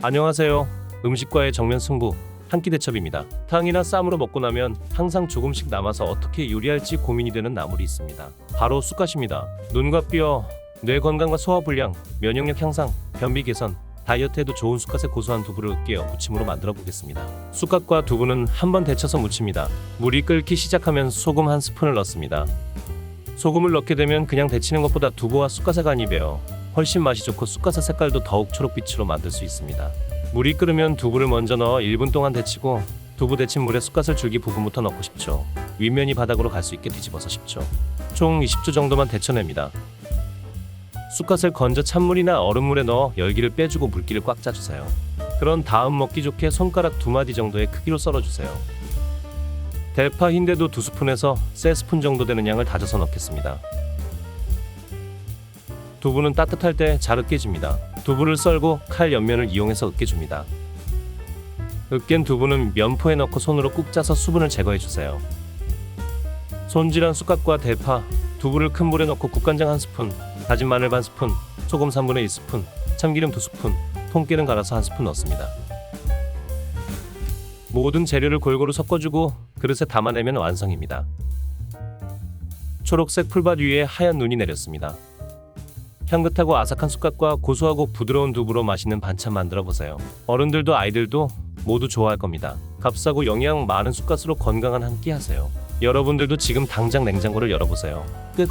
안녕하세요. 음식과의 정면 승부 한 끼 대첩입니다. 탕이나 쌈으로 먹고 나면 항상 조금씩 남아서 어떻게 요리할지 고민이 되는 나물이 있습니다. 바로 쑥갓입니다. 눈과 뼈, 뇌 건강과 소화 불량, 면역력 향상, 변비 개선, 다이어트에도 좋은 쑥갓의 고소한 두부를 으깨어 무침으로 만들어 보겠습니다. 쑥갓과 두부는 한번 데쳐서 무칩니다. 물이 끓기 시작하면 소금 한 스푼을 넣습니다. 소금을 넣게 되면 그냥 데치는 것보다 두부와 쑥갓의 간이 배어 훨씬 맛이 좋고 쑥갓의 색깔도 더욱 초록빛으로 만들 수 있습니다. 물이 끓으면 두부를 먼저 넣어 1분 동안 데치고 두부 데친 물에 쑥갓을 줄기 부분부터 넣고 10초 윗면이 바닥으로 갈 수 있게 뒤집어서 10초 총 20초 정도만 데쳐냅니다. 쑥갓을 건져 찬물이나 얼음물에 넣어 열기를 빼주고 물기를 꽉 짜주세요. 그런 다음 먹기 좋게 손가락 두 마디 정도의 크기로 썰어주세요. 대파 흰대도 두 스푼에서 세 스푼 정도 되는 양을 다져서 넣겠습니다. 두부는 따뜻할 때 잘 으깨집니다. 두부를 썰고 칼 옆면을 이용해서 으깨줍니다. 으깬 두부는 면포에 넣고 손으로 꾹 짜서 수분을 제거해 주세요. 손질한 쑥갓과 대파, 두부를 큰 물에 넣고 국간장 한 스푼, 다진 마늘 반 스푼, 소금 3분의 1 스푼, 참기름 두 스푼, 통깨는 갈아서 한 스푼 넣습니다. 모든 재료를 골고루 섞어주고 그릇에 담아내면 완성입니다. 초록색 풀밭 위에 하얀 눈이 내렸습니다. 향긋하고 아삭한 쑥갓과 고소하고 부드러운 두부로 맛있는 반찬 만들어 보세요. 어른들도 아이들도 모두 좋아할 겁니다. 값싸고 영양 많은 쑥갓으로 건강한 한 끼 하세요. 여러분들도 지금 당장 냉장고를 열어보세요. 끝.